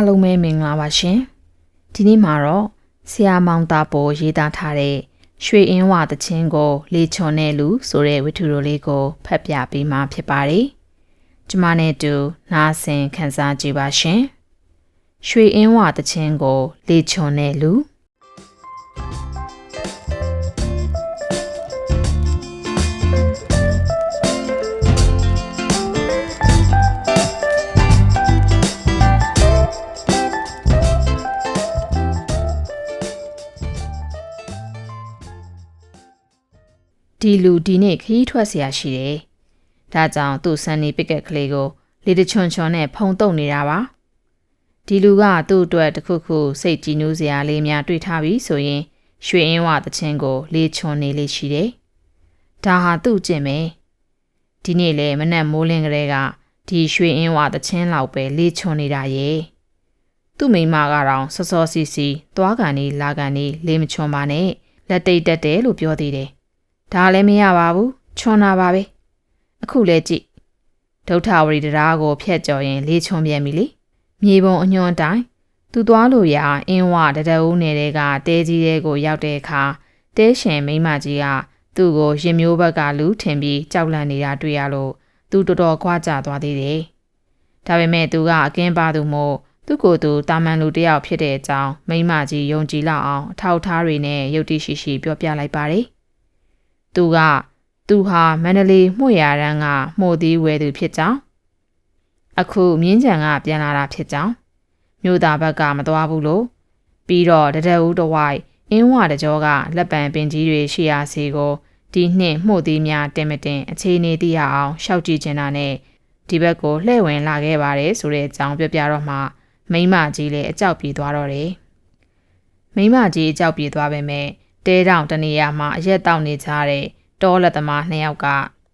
အားလုံးပဲမင်္ဂလာပါရှင်ဒီနေ့မှာတော့ဆရာမောင်တာပေါ်ရေးသားထားတဲ့ရွှေအင်းဝသချင်းကို လေချွန်တဲ့လူဆိုတဲ့ဝတ္ထုတော်လေးကိုဖတ်ပြပေးမှာဖြစ်ပါတယ်ကျမနဲ့တူနားဆင်ခန်းစားကြည့်ပါရှင်ရွှေအင်းဝသချင်းကို လေချွန်တဲ့လူ ဒီလူဒီနေ့ခရီးထွက်เสียရှိတယ်။ဒါကြောင့်သူ့ဆန်နီပစ်ကက်ကလေးကိုလေတချွန်ချွန်နဲ့ဖုံတုံနေတာပါ။ဒီလူကသူ့အတွက်တစ်ခုခုစိတ်ကြည်နူးစရာလေးများတွေ့ထားပြီဆိုရင် ရွှေအင်းဝတချင်းကို လေချွန်နေလေးရှိတယ်။ဒါဟာသူ့ကျင့်ပဲ။ဒီနေ့လေမနက်မိုးလင်းကလေးကဒီရွှေအင်းဝတချင်းလောက်ပဲလေချွန်နေတာရဲ့။သူ့မိန်းမကတော့စောစောစီစီသွားကန်နေလာကန်နေလေးမချွန်ပါနဲ့လက်တိတ်တက်တယ်လို့ပြောသေးတယ်။ ဒါလည်းမရပါဘူးချွန်တာပါပဲအခုလဲကြည့်ဒုဋ္ဌဝရီတရားကိုဖျက်ကြော်ရင်လေးချွန်ပြန်ပြီလေမြေပုံအညွန်တိုင်းသူသွားလို့ရအင်းဝတတအုံးနယ်တဲကတဲကြီးတဲကိုရောက်တဲ့အခါတဲရှင်မိန်းမကြီးကသူ့ကိုရင်မျိုးဘက်ကလူထင်ပြီးကြောက်လန့်နေတာတွေ့ရလို့သူတော်တော်ခွာကြသွားသေးတယ်ဒါပေမဲ့သူကအကင်းပါသူမို့သူ့ကိုယ်သူတာမန်လူတစ်ယောက်ဖြစ်တဲ့အကြောင်းမိန်းမကြီးယုံကြည်လောက်အောင်အထောက်အထားတွေနဲ့ယုတ်တိရှိရှိပြောပြလိုက်ပါတယ် သူက သူဟာမန္တလေးမှု့ရရန်ကမှု့သည်ဝဲသူဖြစ်ကြောင်းအခုမြင်းကြံကပြန်လာတာဖြစ်ကြောင်းမြို့သားဘက်ကမသွားဘူးလို့ပြီးတော့တဒဦးတဝိုက်အင်းဝတကြောကလက်ပံပင်ကြီးတွေရှိရာစီကိုဒီနှစ်မှု့သည်များတင်မတင်အခြေအနေသိရအောင်ရှောက်ကြည့်ချင်တာနဲ့ဒီဘက်ကိုလှည့်ဝင်လာခဲ့ပါတယ်ဆိုတဲ့အကြောင်းပြောပြတော့မှမိမကြီးလည်းအကြောက်ပြေးသွားတော့တယ်မိမကြီးအကြောက်ပြေးသွားပေမဲ့ တဲတောင်တနေရာမှာအရက်တောက်နေကြတဲ့တောလက်သမားနှစ်ယောက်က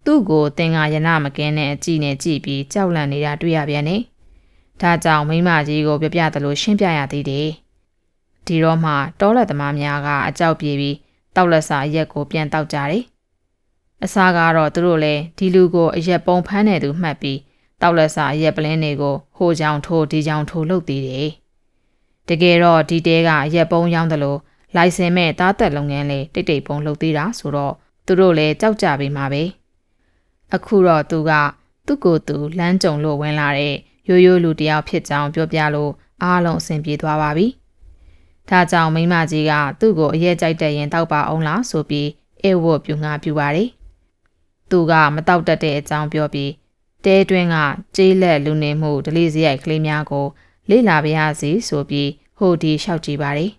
သူ့ကိုတင်ငါရနမကင်းတဲ့အကြည့်နဲ့ကြည့်ပြီးကြောက်လန့်နေတာတွေ့ရပြန်နေ။ဒါကြောင့်မိမကြီးကိုပြပြသလိုရှင်းပြရသေးတယ်။ဒီတော့မှတောလက်သမားများကအကြောက်ပြေးပြီးတောက်လက်စာအရက်ကိုပြန်တောက်ကြတယ်။အစားကတော့သူတို့လည်းဒီလူကိုအရက်ပုံဖမ်းနေသူမှတ်ပြီးတောက်လက်စာအရက်ပလင်းတွေကိုဟိုကြောင်ထိုးဒီကြောင်ထိုးလုပ်သေးတယ်။တကယ်တော့ဒီတဲကအရက်ပုံရောင်းတယ်လို့ လိုင်စင်မဲ့တားတက်လုပ်ငန်းလေးတိတ်တိတ်ပုံလုပ်သေးတာဆိုတော့သူတို့လည်းကြောက်ကြပြီမှာပဲအခုတော့သူကသူ့ကိုယ်သူလမ်းကြုံလို့ဝင်လာတဲ့ရိုးရိုးလူတစ်ယောက်ဖြစ်ကြောင်းပြောပြလို့အားလုံးအဆင်ပြေသွားပါပြီဒါကြောင့်မိမကြီးကသူ့ကိုအရက်ကြိုက်တဲ့ရင်တောက်ပါအောင်လားဆိုပြီးအေဝတ်ပြူငါပြူပါတယ်သူကမတောက်တတ်တဲ့အကြောင်းပြောပြီးတဲတွင်းကကြေးလက်လူနေမှုဒလေးစရိုက်ကလေးများကိုလေ့လာပါရစီဆိုပြီးဟိုဒီလျှောက်ကြည့်ပါတယ်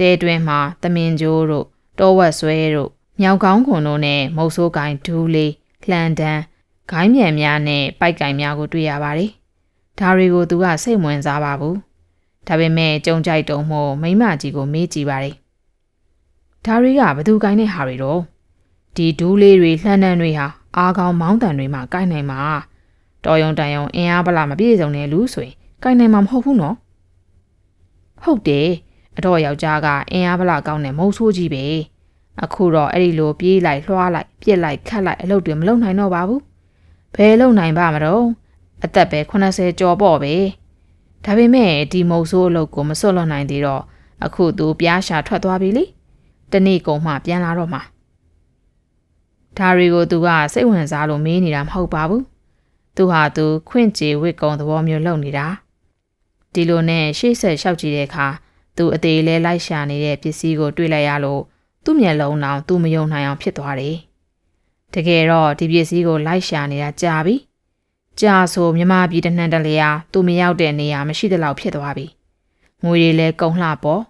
တဲတွင်းမှာသမင်ကြိုးတို့တောဝက်ဆွဲတို့မြောက်ကောင်းခွန်တို့နဲ့မုတ်ဆိုးကိုင်းဒူးလေးလှန်တန်းဂိုင်းမြန်များနဲ့ပိုက်ကင်များကိုတွေ့ရပါတယ်။ဒါတွေကိုသူကစိတ်ဝင်စားပါဘူး။ဒါပေမဲ့ကြုံကြိုက်တုံမို့မိမကြီးကိုမေးကြည့်ပါတယ်။ဒါတွေကဘသူကိုင်းတဲ့ဟာတွေတော့ဒီဒူးလေးတွေလှန်တန်းတွေဟာအားကောင်းမောင်းတန်တွေမှာကိုင်းနိုင်မှာတော်ယုံတန်ယုံအင်အားပလာမပြည့်စုံတဲ့လူဆိုရင်ကိုင်းနိုင်မှာမဟုတ်ဘူးနော်။ဟုတ်တယ် အတော့ယောက်ျားကအင်အားပလာကောင်းတဲ့မုတ်ဆိုးကြီးပဲ။အခုတော့အဲ့ဒီလိုပြေးလိုက်လွှားလိုက်ပြစ်လိုက်ခတ်လိုက်အလုပ်တွေမလုပ်နိုင်တော့ပါဘူးဘယ်လုပ်နိုင်ပါမတော့အသက်ပဲ80ကျော်ပေါ့ပဲဒါပေမဲ့ဒီမုံဆိုးအလုပ်ကိုမစွတ်လွတ်နိုင်သေးတော့အခုသူပြားရှာထွက်သွားပြီလေတနေ့ကုန်မှပြန်လာတော့မှာဒါတွေကိုသူကစိတ်ဝင်စားလို့မေးနေတာမဟုတ်ပါဘူးသူဟာသူခွင့်ကြေဝစ်ကုံသဘောမျိုးလုပ်နေတာဒီလိုနဲ့ရှေ့ဆက်လျှောက်ကြည့်တဲ့အခါ သူအသေးလဲလိုက်ရှာနေတဲ့ပစ္စည်းကိုတွေ့လိုက်ရလို့သူ့မျက်လုံးတောင်သူမယုံနိုင်အောင်ဖြစ်သွားတယ်။တကယ်တော့ဒီပစ္စည်းကိုလိုက်ရှာနေတာကြာပြီ။ကြာဆိုမြမပြည်တနှံတလျာသူမရောက်တဲ့နေရာမရှိသလောက်ဖြစ်သွားပြီ။ငွေတွေလည်းကုန်လှပေါ်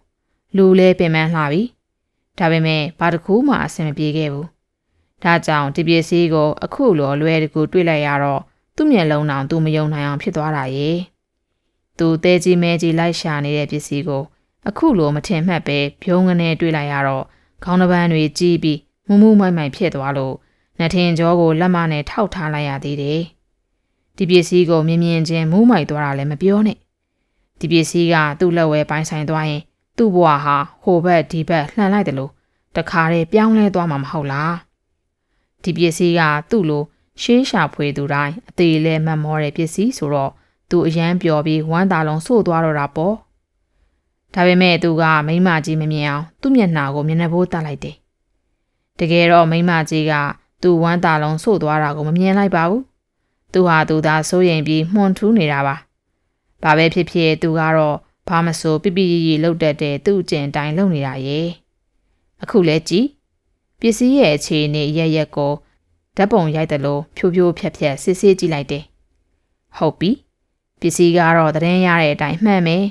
လူလည်းပင်ပန်းလှပြီ။ဒါပေမဲ့ဘာတစ်ခုမှအဆင်မပြေခဲ့ဘူး။ဒါကြောင့်ဒီပစ္စည်းကိုအခုလိုလွယ်တကူတွေ့လိုက်ရတော့သူ့မျက်လုံးတောင်သူမယုံနိုင်အောင်ဖြစ်သွားတာရဲ့။သူတဲကြီးမဲကြီးလိုက်ရှာနေတဲ့ပစ္စည်းကို အခုလိုမထင်မှတ်ပဲဖြုံးငနေတွေ့လိုက်ရတော့ခေါင်းတစ်ပန်းတွေကြီးပြီးမူးမူးမိုက်မိုက်ဖြစ်သွားလို့နထင်ကျောကိုလက်မနဲ့ထောက်ထားလိုက်ရသေးတယ်။ဒီပစ္စည်းကိုမြင်မြင်ချင်းမူးမိုက်သွားတာလည်းမပြောနဲ့။ဒီပစ္စည်းကသူ့လက်ဝဲပိုင်းဆိုင်သွားရင် သူ့ဘဝဟာဟိုဘက်ဒီဘက်လှန်လိုက်တယ်လို့တခါတည်းပြောင်းလဲသွားမှာမဟုတ်လား။ဒီပစ္စည်းကသူ့လိုရှေးရှာဖွေသူတိုင်းအသေးလဲမတ်မောတဲ့ပစ္စည်းဆိုတော့သူအယမ်းပျော်ပြီးဝမ်းသာလုံးဆို့သွားတော့တာပေါ့ ဒါပေမဲ့သူကမိမကြီးမမြင်အောင်သူ့မျက်နှာကိုမျက်နှာပိုးတက်လိုက်တယ်တကယ်တော့မိမကြီးကသူဝမ်းသာလုံးဆို့သွားတာကိုမမြင်လိုက်ပါဘူးသူဟာသူသာစိုးရိမ်ပြီးမှွန်ထူးနေတာပါဘာပဲဖြစ်ဖြစ်သူကတော့ဘာမဆိုပြပြရီရီလှုပ်တတ်တဲ့သူ့ကျင်တိုင်းလှုပ်နေတာရေအခုလဲကြည်ပစ္စည်းရဲ့အခြေအနေရရက်ကိုဓာတ်ပုံရိုက်တယ်လို့ဖြိုးဖြိုးဖြက်ဖြက်စစ်စစ်ကြည့်လိုက်တယ်ဟုတ်ပြီပစ္စည်းကတော့တရင်ရတဲ့အတိုင်းမှန်မယ်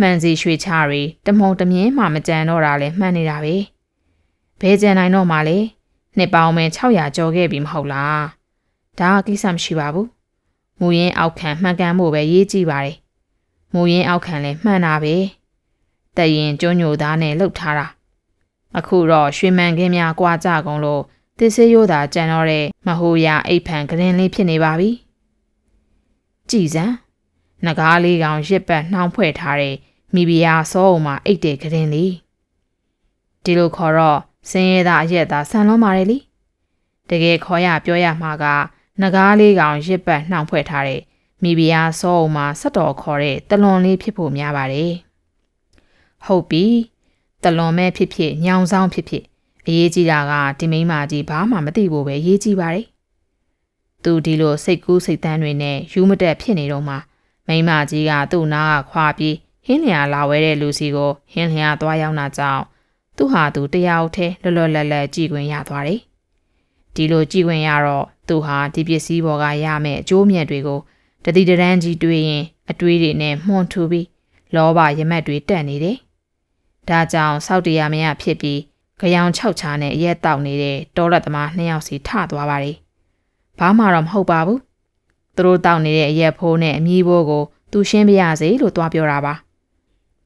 မှန်စီရွှေချရီတမုံတမြင်းမှမကြံတော့တာလဲမှန်နေတာပဲဘဲကြံနိုင်တော့မှလေနှစ်ပေါင်းမဲ600ကျော်ခဲ့ပြီမဟုတ်လားဒါကကိစ္စမရှိပါဘူးမူရင်းအောက်ခံမှန်ကန်မှုပဲရေးကြည့်ပါတယ်မူရင်းအောက်ခံလဲမှန်တာပဲတရင်ကျွညိုသားနဲ့လှုပ်ထားတာအခုတော့ရွှေမှန်ခင်းများကွာကြကုန်လို့တစ္ဆေးရိုးသာကြံတော့တဲ့မဟိုရာအိတ်ဖန်ကရင်လေးဖြစ်နေပါပြီကြည်စံငကားလေးကောင်ရစ်ပတ်နှောင်းဖွဲ့ထားတဲ့ မိဖုရားစောအုံမှာအိတ်တဲ့ကရင်လေးဒီလိုခေါ်တော့စင်းရဲသားအရက်သားဆန်လုံးပါတယ်လीတကယ်ခေါ်ရပြောရမှာကငကားလေးကောင်ရစ်ပတ်နှောင်းဖွဲ့ထားတဲ့မိဖုရားစောအုံမှာဆက်တော်ခေါ်တဲ့တလွန်လေးဖြစ်ဖို့များပါတယ်ဟုတ်ပြီတလွန်မဲ့ဖြစ်ဖြစ်ညောင်ဆောင်ဖြစ်ဖြစ်အရေးကြီးတာကဒီမိန်းမကြီးဘာမှမသိဖို့ပဲအရေးကြီးပါတယ်သူဒီလိုစိတ်ကူးစိတ်တန်းတွေနဲ့ယူမတက်ဖြစ်နေတော့မှမိန်းမကြီးကသူ့နားကခွာပြီး ဟင်းလျာလာဝဲတဲ့လူစီကိုဟင်းလျာသွားရောက်တာကြောင့်သူဟာသူတယောက်တည်းလွတ်လွတ်လပ်လပ်ကြည်ခွင့်ရသွားတယ်ဒီလိုကြည်ခွင့်ရတော့သူဟာဒီပစ္စည်းပေါ်ကရမယ့်အကျိုးမြတ်တွေကိုတတိတရန်ကြီးတွေးရင်အတွေးတွေနဲ့မှုန်ထူပြီးလောဘရမက်တွေတက်နေတယ်ဒါကြောင့်စောက်တရားမရဖြစ်ပြီးကြောင်၆ချာနဲ့အရက်တောက်နေတဲ့တောရက်သမားနှစ်ယောက်စီထသွားပါတယ်။ဘာမှတော့မဟုတ်ပါဘူး။သူတို့တောက်နေတဲ့အရက်ဖိုးနဲ့အမီးဘိုးကိုသူရှင်းပြရစေလို့တွားပြောတာပါ။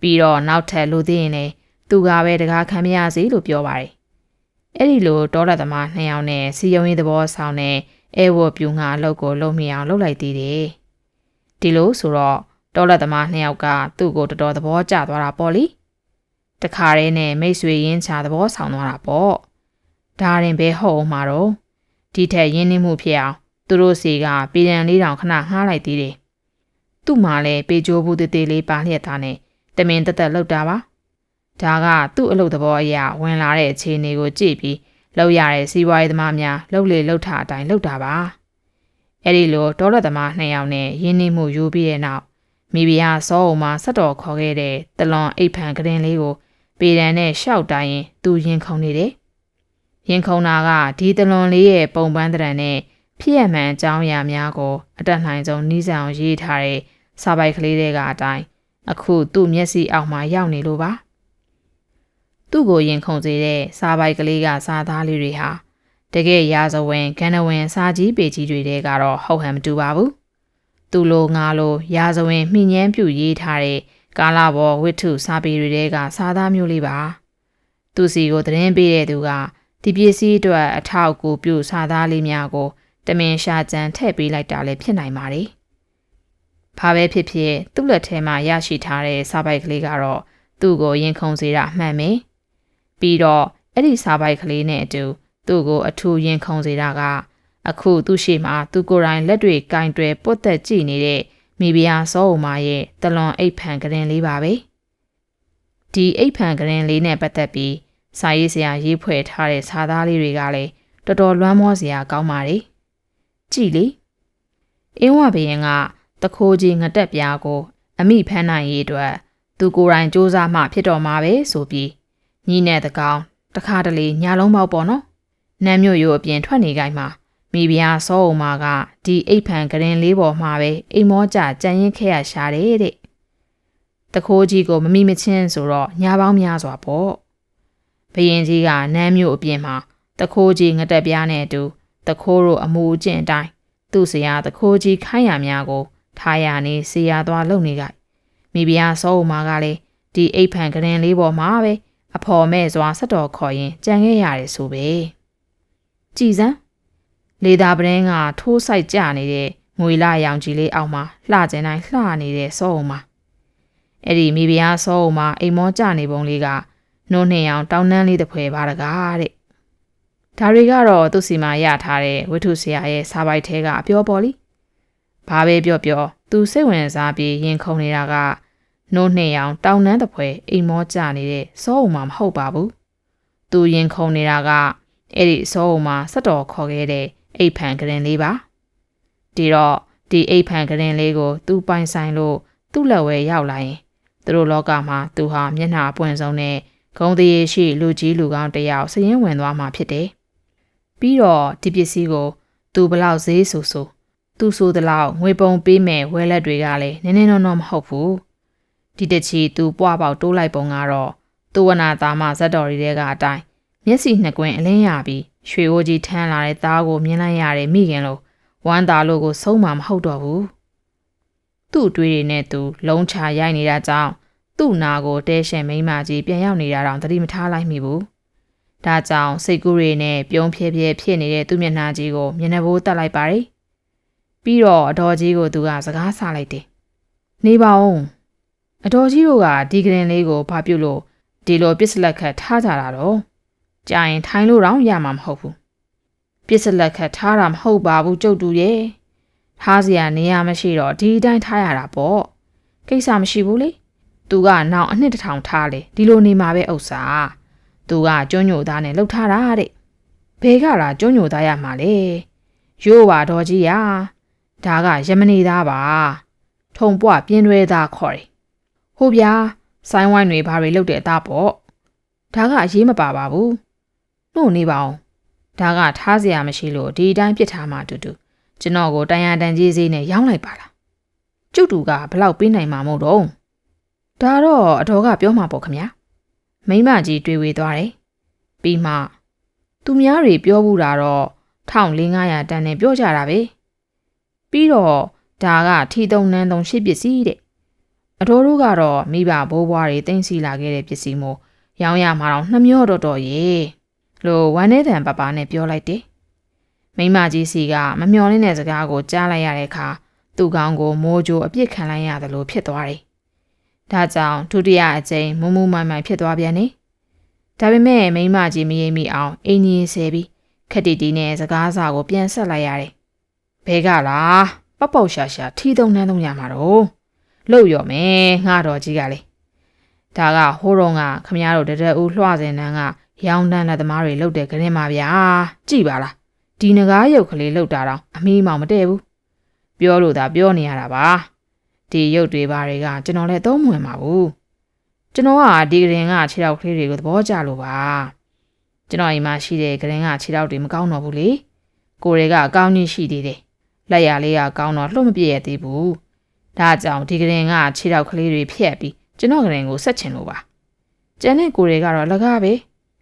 ပြီးတော့နောက်ထပ်လူသိရင်လည်းသူကပဲတကားခံမရစေလို့ပြောပါတယ်။အဲ့ဒီလိုတောရက်သမားနှစ်ယောက်နဲ့စီယုံရေးသဘောဆောင်တဲ့အဲဝတ်ပြူငါအလုပ်ကိုလုပ်မိအောင်လုပ်လိုက်သေးတယ်။ဒီလိုဆိုတော့တောရက်သမားနှစ်ယောက်ကသူ့ကိုတော်တော်သဘောကျသွားတာပေါ့လေ။တခါတည်းနဲ့မိတ်ဆွေရင်းချသဘောဆောင်သွားတာပေါ့ဒါရင်ပဲဟုတ်အောင်မှာတော့ဒီထက်ရင်းနှီးမှုဖြစ်အောင်သူတို့စီကပြည်ရန်လေးတောင်ခဏငှားလိုက်သေးတယ်သူ့မှာလည်းပေကြိုးဘူးတေးသေးလေးပါလျက်သားနဲ့ တမင်တက်တက်လောက်တာပါဒါကသူ့အလုပ်သဘောအရာဝင်လာတဲ့အခြေအနေကိုကြည့်ပြီးလောက်ရတဲ့စီးပွားရေးသမားများလှုပ်လေလှုပ်ထအတိုင်းလှုပ်တာပါအဲ့ဒီလိုဒေါ်လာသမားနှစ်ယောက်နဲ့ရင်းနှီးမှုယူပြီးတဲ့နောက်မိဖုရားစောအုံမှာဆက်တော်ခေါ်ခဲ့တဲ့တလွန်အိတ်ဖန်ကရင်လေးကိုပေတံနဲ့ရှောက်တိုင်းရင်သူရင်ခုန်နေတယ်။ရင်ခုန်တာကဒီတလွန်လေးရဲ့ပုံပန်းတရံနဲ့ဖြစ်ရမှန်အကြောင်းအရာများကိုအတက်နိုင်ဆုံးနှီးဆောင်ရေးထားတဲ့စာပိုက်ကလေးတွေကအတိုင်း အခုသူ့မျက်စိအောက်မှာရောက်နေလို့ပါ။သူ့ကိုရင်ခုန်စေတဲ့စာပိုက်ကလေးကစာသားလေးတွေဟာတကယ်ရာဇဝင်ကန္နဝင်စာကြီးပေကြီးတွေတဲကတော့ဟုတ်ဟန်မတူပါဘူး။သူ့လိုငါလိုရာဇဝင်မှီညမ်းပြူရေးထားတဲ့ကာလာဘော်ဝိထုစာပေတွေတဲကစာသားမျိုးလေးပါသူစီကိုသတင်းပေးတဲ့သူကဒီပစ္စည်းအတွက်အထောက်အကူပြုစာသားလေးများကိုတမင်ရှာကြံထည့်ပေးလိုက်တာလည်းဖြစ်နိုင်ပါတယ် ဘာပဲဖြစ်ဖြစ်သူ့လက်ထဲမှာရရှိထားတဲ့စာပိုက်ကလေးကတော့သူ့ကိုရင်ခုန်စေတာအမှန်ပဲပြီးတော့အဲ့ဒီစာပိုက်ကလေးနဲ့အတူသူ့ကိုအထူးရင်ခုန်စေတာကအခုသူ့ရှိမှသူကိုယ်တိုင်လက်တွေကင်တွယ်ပုတ်သက်ကြည့်နေတဲ့မိဖုရားစောအုံမရဲ့တလွန်အိတ်ဖန်ကရင်လေးပါပဲဒီအိတ်ဖန်ကရင်လေးနဲ့ပတ်သက်ပြီးစာရေးဆရာရေးဖွဲ့ထားတဲ့စာသားလေးတွေကလည်းတော်တော်လွမ်းမောစရာကောင်းပါလေကြည်လေအင်းဝဘရင်က တခိုးကြီးငတက်ပြားကို အမိဖမ်းနိုင်ရေးအတွက်သူကိုယ်တိုင်စူးစမ်းမှဖြစ်တော်မှာပဲဆိုပြီးညီနဲ့တကောင်တခါတလေညာလုံးပေါက်ပေါ့နော်နမ်းမြို့ရိုးအပြင်ထွက်နေကြမှာမိဖုရားစောအုံမာကဒီအိတ်ဖန်ကရင်လေးပေါ်မှာပဲအိမ်မောကြကြံရင်ခဲ့ရရှာတယ်တဲ့တခိုးကြီးကိုမမိမချင်းဆိုတော့ညာပေါင်းများစွာပေါ့ဘယင်ကြီးကနမ်းမျိုးအပြင်မှာတခိုးကြီးငတက်ပြားနဲ့အတူတခိုးတို့အမူအကျင့်အတိုင်းသူ့ဆရာတခိုးကြီးခိုင်းရများကို ထားရနေဆရာသွားလုံနေကြမိဖုရားစောအုံမာကလည်းဒီအိတ်ဖန်ကရင်လေးပေါ်မှာပဲအဖော်မဲ့စွာဆက်တော်ခေါ်ရင်ကြံခဲ့ရတယ်ဆိုပဲကြည်စမ်းလေသာပရင်ကထိုးဆိုင်ကြနေတဲ့ငွေလာရောင်ကြီးလေးအောက်မှာလှကျင်တိုင်းလှနေတဲ့စောအုံမှာအဲ့ဒီမိဖုရားစောအုံမှာအိမ်မောကြနေပုံလေးကနှိုးနှင်အောင်တောင်းနှန်းလေးတစ်ဖွဲပါတကားတဲ့ဒါတွေကတော့သူ့စီမှာရထားတဲ့ဝိထုဆရာရဲ့စာပိုက်ထဲကအပြောပေါ်လी ဘာပဲပြောပြောသူသူစိတ်ဝင်စားပြီးရင်ခုန်နေတာကနိုးနှစ်ရောင်တောင်နှန်းတစ်ဖွဲအိမ်မောကျနေတဲ့စောအုံမှာမဟုတ်ပါဘူးသူရင်ခုန်နေတာကအဲ့ဒီစောအုံမှာစက်တော်ခေါ်ခဲ့တဲ့အိတ်ဖန်ကရင်လေးပါဒီတော့ဒီအိတ်ဖန်ကရင်လေးကို သူပိုင်ဆိုင်လို့သူ့လက်ဝဲရောက်လာရင်သူတို့လောကမှာသူဟာမျက်နှာပွင့်ဆုံးနဲ့ဂုံတရေရှိလူကြီးလူကောင်းတစ်ယောက်စရင်ဝင်သွားမှာဖြစ်တယ်ပြီးတော့ဒီပစ္စည်းကို သူဘလောက်ဈေးဆိုဆို သူဆိုသလောက်ငွေပုံပေးမယ်ဝဲလက်တွေကလည်းနည်းနည်းတော့မဟုတ်ဘူးဒီတချီသူပွားပေါက်တိုးလိုက်ပုံကတော့သူဝနာသားမဇက်တော်ရီတွေကအတိုင်းမျက်စိနှစ်ကွင်းအလင်းရပြီးရွှေအိုးကြီးထမ်းလာတဲ့သားကိုမြင်လိုက်ရတဲ့မိခင်လို့ဝမ်းသားလို့ကိုဆုံးမမဟုတ်တော့ဘူးသူ့အတွေးတွေနဲ့သူလုံးချရိုက်နေတာကြောင့်သူ့နာကိုတဲရှင်မိန်းမကြီးပြန်ရောက်နေတာတော့သတိမထားလိုက်မိဘူးဒါကြောင့်စိတ်ကူးတွေနဲ့ပြုံးဖြဲဖြဲဖြစ်နေတဲ့သူ့မျက်နှာကြီးကိုမျက်နှာဘိုးတက်လိုက်ပါတယ် ပြီးတော့အတော်ကြီးကိုသူကစကားဆလိုက်တယ်နေပါဦးအတော်ကြီးတို့ကဒီကရင်လေးကိုဘာပြုတ်လို့ဒီလိုပစ္စလက်ခတ်ထားကြတာတော့ကြာရင်ထိုင်းလို့တော့ရမှာမဟုတ်ဘူးပစ္စလက်ခတ်ထားတာမဟုတ်ပါဘူးကျုပ်တူရဲ့ထားစရာနေရာမရှိတော့ဒီတိုင်းထားရတာပေါ့ကိစ္စမရှိဘူးလေသူကနောက်အနှစ်တစ်ထောင်ထားလေဒီလိုနေမှာပဲဥစ္စာသူကကျွညိုသားနဲ့လှုပ်ထားတာတဲ့ဘဲကလာကျွညိုသားရမှာလေရိုးပါတော့ကြီးရာ ဒါကယမနေသားပါထုံပွပြင်းရွဲသားခေါ်တယ်ဟုတ်ဗျာဆိုင်းဝိုင်းတွေဘာတွေလုပ်တဲ့အသားပေါ့ဒါကအရေးမပါပါဘူးနှုတ်နေပါအောင်ဒါကထားစရာမရှိလို့ဒီအတိုင်းပြစ်ထားမှတူတူကျွန်တော်ကိုတန်ရတန်ကြီးစေးနဲ့ရောင်းလိုက်ပါလားကျုပ်တူကဘလောက်ပေးနိုင်မှာမို့တော့ဒါတော့အတော်ကပြောမှာပေါ့ခမညာမိမကြီးတွေးဝေသွားတယ်ပြီးမှသူများတွေပြောဘူးတာတော့1500တန်နဲ့ပြောကြတာပဲ ပြီးတော့ဒါကထီတုံနန်းတုံရှစ်ပစ္စည်းတဲ့အတော်တို့ကတော့မိဘဘိုးဘွားတွေတင်စီလာခဲ့တဲ့ပစ္စည်းမို့ရောင်းရမှာတော့နှမျောတော့တော့ရေလို့ဝမ်းနေတန်ပပနဲ့ပြောလိုက်တယ်မိမကြီးစီကမမျော်လင့်တဲ့စကားကိုကြားလိုက်ရတဲ့အခါသူ့ကောင်းကိုမိုးကြိုအပြစ်ခံလိုက်ရတယ်လို့ဖြစ်သွားတယ်ဒါကြောင့်ဒုတိယအကြိမ်မူးမူးမိုင်မိုင်ဖြစ်သွားပြန်နေဒါပေမဲ့မိမကြီးမရိပ်မိအောင်အင်းကြီးဆဲပြီးခက်တီတီနဲ့စကားစာကိုပြန်ဆက်လိုက်ရတယ် ဘဲကလားပောက်ပေါက်ရှာရှာထီသုံးနှန်းသုံးရမှာတော့လှုပ်ရော်မယ်ငှတော်ကြီးကလေဒါကဟိုးတော့ကခမရတို့တရက်ဦးလွှစင်တန်းကရောင်းတန်းတဲ့သမားတွေလှုပ်တဲ့ကရင်ပါဗျာကြည်ပါလားဒီငကားရုပ်ကလေးလှုပ်တာတော့အမီးမောင်မတည့်ဘူးပြောလို့သာပြောနေရတာပါဒီရုပ်တွေဘာတွေကကျွန်တော်လည်းသုံးမဝင်ပါဘူးကျွန်တော်ကဒီကရင်ကခြေထောက်ကလေးတွေကိုသဘောကျလို့ပါကျွန်တော်အိမ်မှာရှိတဲ့ကရင်ကခြေထောက်တွေမကောင်းတော့ဘူးလေကိုယ်တွေကအကောင်းကြီးရှိသေးတယ် လက်ရလေးကကောင်းတော့လှုပ်မပြည့်ရသေးဘူးဒါကြောင့်ဒီကရင်ကခြေထောက်ကလေးတွေဖြက်ပြီးကျွန်တော်ကရင်ကိုဆက်ချင်လို့ပါကျန်တဲ့ကိုယ်တွေကတော့လကားပဲ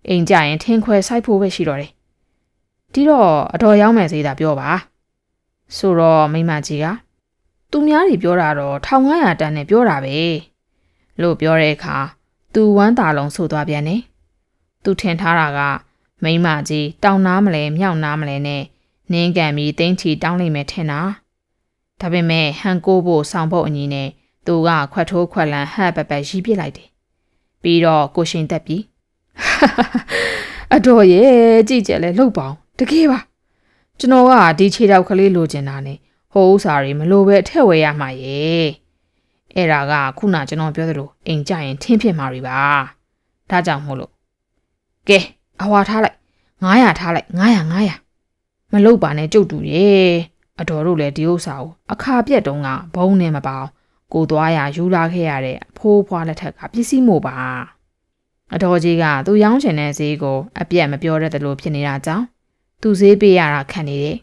အိမ်ကြရင်ထင်းခွဲဆိုင်ဖို့ပဲရှိတော့တယ်ဒီတော့အတော်ရောက်မယ်စေးတာပြောပါဆိုတော့မိမကြီးကသူများတွေပြောတာတော့1500တန်းနဲ့ပြောတာပဲလို့ပြောတဲ့အခါသူဝမ်းတာလုံးဆိုသွားပြန်တယ်သူထင်ထားတာကမိမကြီးတောင်းနာမလဲမြောက်နာမလဲနဲ့ နင်းကန်ပြီးတင်းချီတောင်းလိုက်မယ်ထင်တာဒါပေမဲ့ဟန်ကိုဖို့ဆောင်ဖို့အညီနဲ့သူကခွက်ထိုးခွက်လန်ဟပ်ပပရီးပစ်လိုက်တယ်ပြီးတော့ကိုရှင်တက်ပြီးအတော်ရဲ့ကြည့်ကြလဲလှုပ်ပေါင်းတကယ်ပါကျွန်တော်ကဒီခြေထောက်ကလေးလိုချင်တာနဲ့ဟိုဥစားတွေမလိုပဲထည့်ဝဲရမှာရဲ့အဲ့ဒါကခုနကျွန်တော်ပြောသလိုအိမ်ကြရင်ထင်းဖြစ်မှာတွေပါဒါကြောင့်မို့လို့ကဲအဝါထားလိုက်900ထားလိုက်900 900 မလုတ်ပါနဲ့ကြုတ်တူရဲ့အတော်တို့လည်းဒီဥစ္စာကိုအခါပြက်တုံးကဘုံနဲ့မပေါအောင်ကိုသွားရယူလာခဲ့ရတဲ့ဖိုးဖွားလက်ထက်ကပစ္စည်းမို့ပါအတော်ကြီးကသူရောင်းချင်တဲ့ဈေးကိုအပြက်မပြောတတ်တယ်လို့ဖြစ်နေတာကြောင့်သူဈေးပေးရတာခံနေတယ်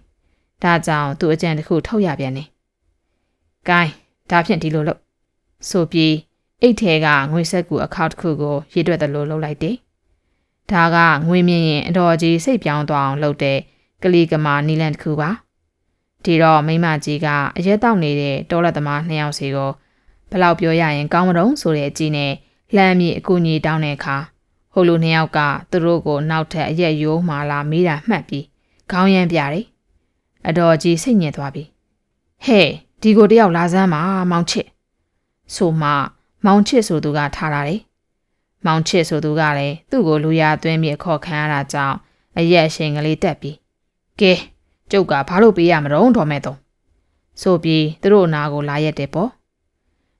ဒါကြောင့်သူအကြံတစ်ခုထုတ်ရပြန်တယ်။ဂိုင်းဒါဖြင့်ဒီလိုလုပ်ဆိုပြီးအိတ်ထဲကငွေဆက်ကူအကောင့်တစ်ခုကိုရေးတွက်တယ်လို့လုပ်လိုက်တယ်။ဒါကငွေမြင့်ရင်အတော်ကြီးစိတ်ပြောင်းသွားအောင်လုပ်တဲ့ ကလီကမာနီလန်တစ်ခုပါ။ဒီတော့မိမကြီးကအရက်တောက်နေတဲ့တောလက်သမားနှစ်ယောက်စီကိုဘလောက်ပြောရရင်ကောင်းမတော့ဆိုတဲ့အကြည့်နဲ့လှမ်းမြေအကူကြီးတောင်းတဲ့အခါဟိုလူနှစ်ယောက်ကသူတို့ကိုနောက်ထပ်အရက်ရိုးမှလာမေးတာမှတ်ပြီးခေါင်းရမ်းပြတယ်အတော်ကြီးစိတ်ညစ်သွားပြီဟဲ့ဒီကိုတယောက်လာစမ်းပါမောင်ချစ်ဆိုမှမောင်ချစ်ဆိုသူကထားလာတယ်မောင်ချစ်ဆိုသူကလည်းသူ့ကိုလူရသွင်းပြီးအခေါ်ခံရတာကြောင့်အရက်ရှင်ကလေးတက်ပြီး ကဲကျုပ်ကဘာလို့ပေးရမလို့တော်မဲ့တော့ဆိုပြီးသူတို့အနာကိုလာရက်တယ်ပေါ့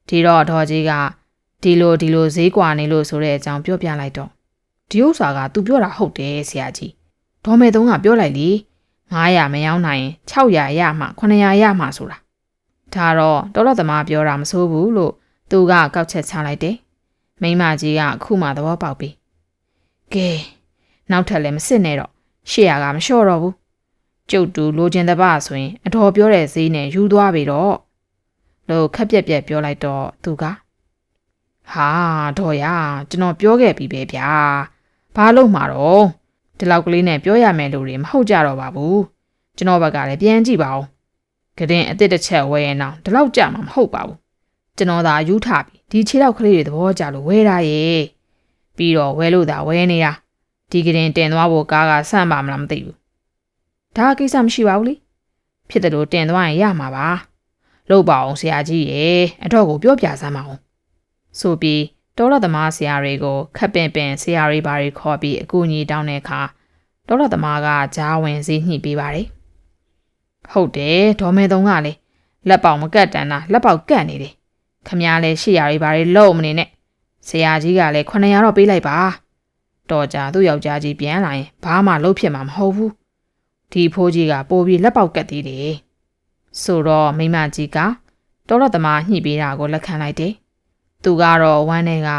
ဒီတော့ဒေါ်ကြီးကဒီလိုဒီလိုဈေးကွာနေလို့ဆိုတဲ့အကြောင်းပြောပြလိုက်တော့ဒီဥစ္စာက तू ပြောတာဟုတ်တယ်ဆရာကြီးဒေါ်မေသုံးကပြောလိုက်လေ900မရောင်းနိုင်ရင်600ရမှ900ရမှဆိုတာဒါတော့တော်တော်သမားပြောတာမဆိုးဘူးလို့သူကကောက်ချက်ချလိုက်တယ်မိမကြီးကအခုမှသဘောပေါက်ပြီကဲနောက်ထပ်လည်းမစစ်နဲ့တော့800ကမလျှော့တော့ဘူး ကျုပ်တူလိုချင်တဲ့ပါဆိုရင်အတော်ပြောတဲ့ဈေးနဲ့ယူသွားပြီတော့လို့ခက်ပြက်ပြက်ပြောလိုက်တော့သူကဟာတော့ရကျွန်တော်ပြောခဲ့ပြီပဲဗျာဘာလို့မှာတော့ဒီလောက်ကလေးနဲ့ပြောရမယ်လို့တွေမဟုတ်ကြတော့ပါဘူးကျွန်တော်ဘက်ကလည်းပြန်ကြည့်ပါဦးကတဲ့င်းအစ်စ်တစ်ချက်ဝဲရင်တော့ဒီလောက်ကြမှာမဟုတ်ပါဘူးကျွန်တော်သာယူထားပြီဒီခြေထောက်ကလေးတွေသဘောကျလို့ဝဲတာရဲ့ပြီးတော့ဝဲလို့သာဝဲနေတာဒီကရင်တင်သွားဖို့ကားကဆန့်ပါမလားမသိဘူး ဒါကိစ္စမရှိပါဘူးလေဖြစ်တယ်လို့တင်သွားရင်ရမှာပါလို့ပါအောင်ဆရာကြီးရေအတော့ကိုပြောပြစမ်းပါအောင်ဆိုပြီးတောလသမားဆရာတွေကိုခပ်ပင်ပင်ဆရာတွေဘာတွေခေါ်ပြီးအကူအညီတောင်းတဲ့အခါတောလသမားကကြားဝင်စည်းညှိပေးပါတယ်ဟုတ်တယ်ဒေါ်မဲသုံးကလေလက်ပေါင်မကတ်တန်တာလက်ပေါက်ကတ်နေတယ်ခမည်းလဲရှေ့ရာတွေဘာတွေလုံးမနေနဲ့ဆရာကြီးကလည်း900တော့ပေးလိုက်ပါတော်ကြသူ့ယောက်ျားကြီးပြန်လာရင်ဘာမှလုပ်ဖြစ်မှာမဟုတ်ဘူး ဒီဖိုးကြီးကပိုးပြီးလက်ပေါက်ကတ်သေးတယ်ဆိုတော့မိမကြီးကတော်တော်သမားညှိပေးတာကိုလက်ခံလိုက်တယ်သူကတော့ဝမ်းထဲက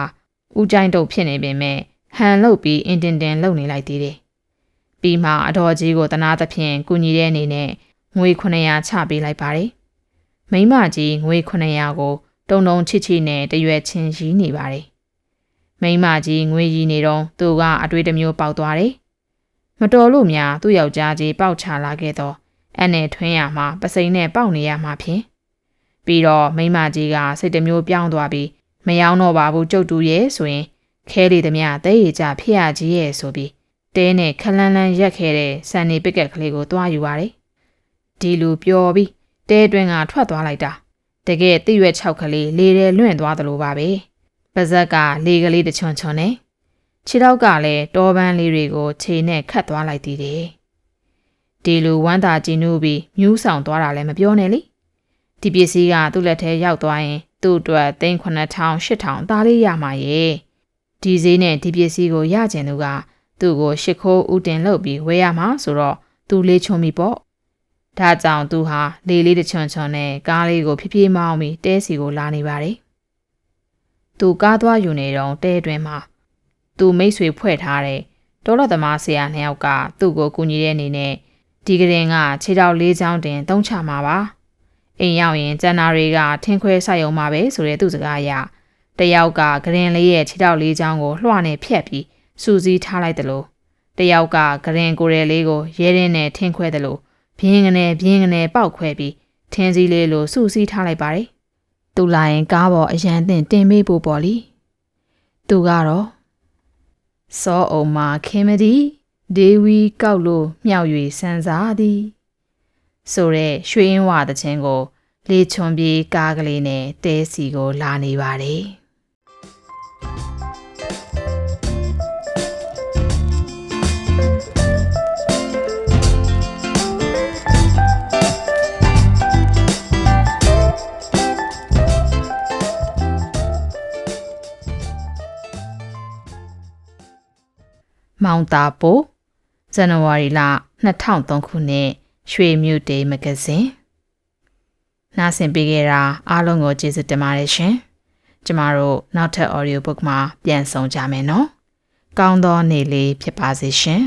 ဥကြိုင်းတုပ်ဖြစ်နေပေမဲ့ဟန်လုတ်ပြီးအင်တင်တင်လုံနေလိုက်သေးတယ်ပြီးမှအတော်ကြီးကိုတနာသဖြင့်ကုညီတဲ့အနေနဲ့ငွေ900ချပေးလိုက်ပါတယ်မိမကြီးငွေ900ကိုတုံတုံချစ်ချစ်နဲ့တရွယ်ချင်းရီးနေပါတယ်မိမကြီးငွေရီနေတော့သူကအတွေ့တစ်မျိုးပေါက်သွားတယ် မတော်လို့များသူ့ယောက်ျားကြီးပေါက်ချလာခဲ့တော့အဲ့နဲ့ထွင်းရမှာပစိန်နဲ့ပေါက်နေရမှာဖြင့်ပြီးတော့မိမကြီးကစိတ်တစ်မျိုးပြောင်းသွားပြီးမယောင်းတော့ပါဘူးကျုပ်တူရဲ့ဆိုရင်ခဲလေသမျှတဲရကြဖျက်ရကြီးရဲ့ဆိုပြီးတဲနဲ့ခလန်းလန်းရက်ခဲ့တဲ့ဆန်နေပစ်ကက်ကလေးကိုသွားယူပါတယ်ဒီလူပျော်ပြီးတဲတွင်ကထွက်သွားလိုက်တာတကယ်တိရွက်၆ကလေးလေထဲလွင့်သွားသလိုပါပဲပါဇက်ကလေကလေးတချွန်ချွန်နဲ့ ခြေထောက်ကလည်းတောပန်းလေးတွေကိုခြေနဲ့ခတ်သွားလိုက်သေးတယ်ဒီလူဝမ်းသာကြည်နူးပြီးမြူးဆောင်သွားတာလည်းမပြောနဲ့လေဒီပစ္စည်းကသူ့လက်ထဲရောက်သွားရင်သူ့အတွက်သိန်း9000 8000သားလေးရမှာရဲ့ဒီဈေးနဲ့ဒီပစ္စည်းကိုရကျင်သူကသူ့ကိုရှ िख ိုးဥတင်လုပ်ပြီးဝယ်ရမှာဆိုတော့သူလေးချုံပြီပေါ့ဒါကြောင့်သူဟာလေလေးတစ်ချွန်ချွန်နဲ့ကားလေးကိုဖြည်းဖြည်းမောင်းပြီးတဲစီကိုလာနေပါတယ်သူကားသွားယူနေတော့တဲတွင်မှာ သူမိတ်ဆွေဖွဲ့ထားတဲ့တောလသမားဆရာနှစ်ယောက်ကသူ့ကိုကူညီတဲ့အနေနဲ့ဒီကရင်ကခြေထောက်လေးချောင်းတင်တုံးချမှာပါအိမ်ရောက်ရင်ကျန်နာတွေကထင်းခွဲဆိုင်ုံမှာပဲဆိုတဲ့သူစကားအရတယောက်ကဂရင်လေးရဲ့ခြေထောက်လေးချောင်းကိုလွှနဲ့ဖြက်ပြီးစူးစီးထားလိုက်တယ်လို့တယောက်ကဂရင်ကိုရဲလေးကိုရဲရင်းနဲ့ထင်းခွဲတယ်လို့ဘင်းကနေဘင်းကနေပောက်ခွဲပြီးထင်းစည်းလေးလိုစူးစီးထားလိုက်ပါတယ်သူလာရင်ကားပေါ်အရန်တင်တင်မေးဖို့ပေါ့လीသူကတော့ စောအုံမာခင်မဒီဒေဝီကောက်လို့မြောက်၍စံစားသည်ဆိုတဲ့ရွှေရင်ဝသချင်းကို လေချွန်ပြေးကားကလေးနဲ့တဲစီကိုလာနေပါတယ် မောင်တာပိုဇန်နဝါရီလ2003ခုနှစ်ရွှေမြို့ဒေးမဂဇင်းနားဆင်ပေးခဲ့တာအားလုံးကိုကျေးဇူးတင်ပါတယ်ရှင်ကျမတို့နောက်ထပ် audio book မှာပြန်ဆောင်ကြမယ်နော်ကောင်းသောနေ့လေးဖြစ်ပါစေရှင်